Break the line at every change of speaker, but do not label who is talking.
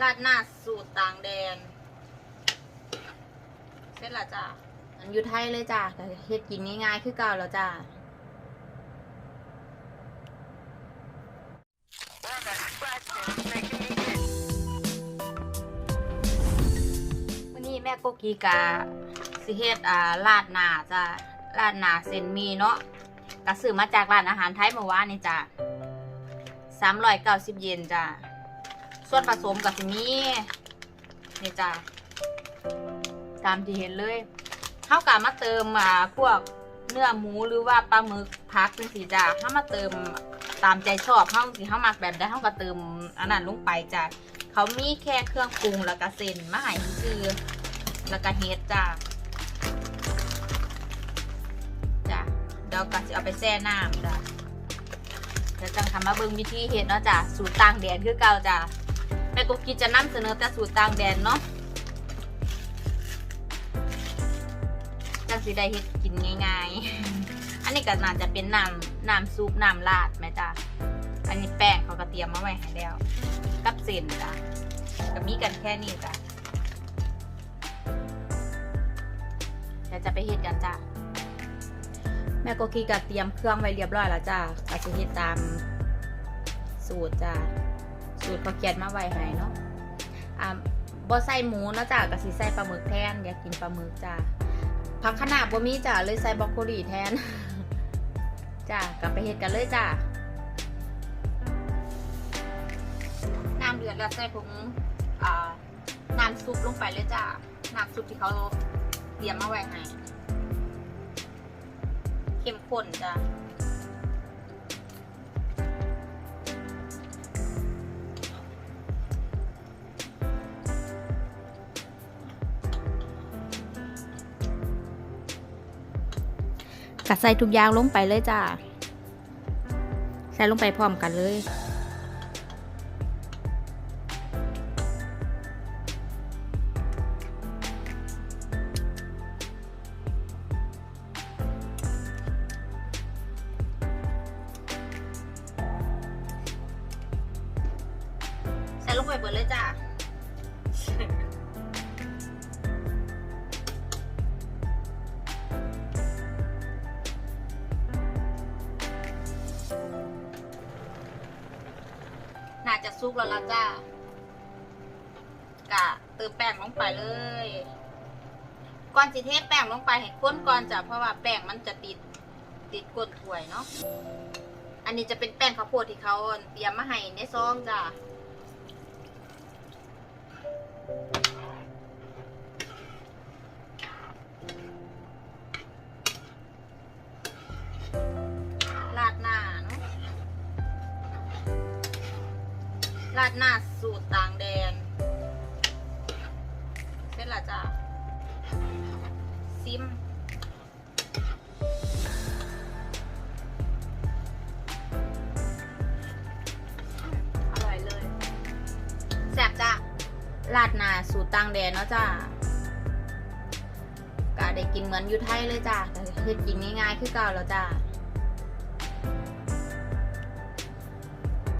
ราดหน้าสูตรต่างแดนเสร็จละจ้าอันอยู่ไทยเลยจ้าแต่เฮ็ดกินง่ายๆคือเก่าแล้วจ้าวันนี้แม่โกกีกาสิเฮ็ดอ่าราดหน้าจ้าราดหน้าเส้นมีเนาะก็ซื้อมาจากร้านอาหารไทยเมื่อวานนี่จ้าสามร้อยเก้าสิบเยนจ้า ส่วนผสมก็สิมีนี่จ้าตามที่เห็นเลยเท่ากับมาเติมอ่าพวกเนื้อหมูหรือว่าปลาหมึกพักจังสีจ้าถ้ามาเติมตามใจชอบเฮาสิเฮามักแบบใดเฮาก็เติมอันนั้นลงไปจ้าเขามีแค่เครื่องปรุงแล้วก็เส้นมาให้คือแล้วก็เฮ็ดจ้าจ้ะเดี๋ยวก็จะเอาไปแช่น้ำจ้ะเดี๋ยวจังทำมาเบิ่งวิธีเฮ็ดเนาะจ้ะสูตรต่างแดนคือเก่าจ้ะแม่กุกกิจะนำเสนอแต่สูตรต่างแดนเนาะจังสิได้เฮ็ดกินง่ายๆ อันนี้ก็น่าจะเป็นน้ำน้ำซุปน้ำราดไหมจ้ะอันนี้แป้งเขาก็เตรียมมาไว้ให้แล้วกับเส้นจ้ะก็มีกันแค่นี้จ้ะเดี๋ยวจะไปเฮ็ดกันจ้ะแม่โกกีก็เตรียมเครื่องไว้เรียบร้อยแล้วจ้ะก็จะเฮ็ดตามสูตรจ้ะ สูตรเขาเขียนมาไว้ให้เนาะอ่าบ่ใส่หมูเนาะจ้ะก็สิใส่ปลาหมึกแทน อยากกินปลาหมึกจ้ะผักขนาดบ่มีจ้ะเลยใส่บรอกโคลีแทนจ้ะกลับไปเฮ็ดกันเลยจ้ะน้ำเดือดแล้วใส่ผงอ่าน้ำซุปลงไปเลยจ้ะน้ำซุปที่เขาเตรียมมาไว้ให้เข้มข้นจ้ะ กัดใส่ทุกอย่างลงไปเลยจ้าใส่ลงไปพร้อมกันเลย ใส่ลงไปเบิดเลยจ้า น่าจะซุกแล้วละจ้ากะเติมแป้งลงไปเลย ก่อนสิเทแป้งลงไปให้ข้นก่อนจ้ะเพราะว่าแป้งมันจะติดติดก้นถ้วยเนาะอันนี้จะเป็นแป้งข้าวโพดที่เขาเตรียมมาให้ในซองจ้ะ ราดหน้าสูตรต่างแดน เสร็จละจ้ะซิมอร่อยเลย แซ่บจ้ะราดหน้าสูตรต่างแดนเนาะจ้ะก็ได้กินเหมือนอยู่ไทยเลยจ้ะแต่เฮ็ดกินง่ายๆคือเก่าแล้วจ้ะ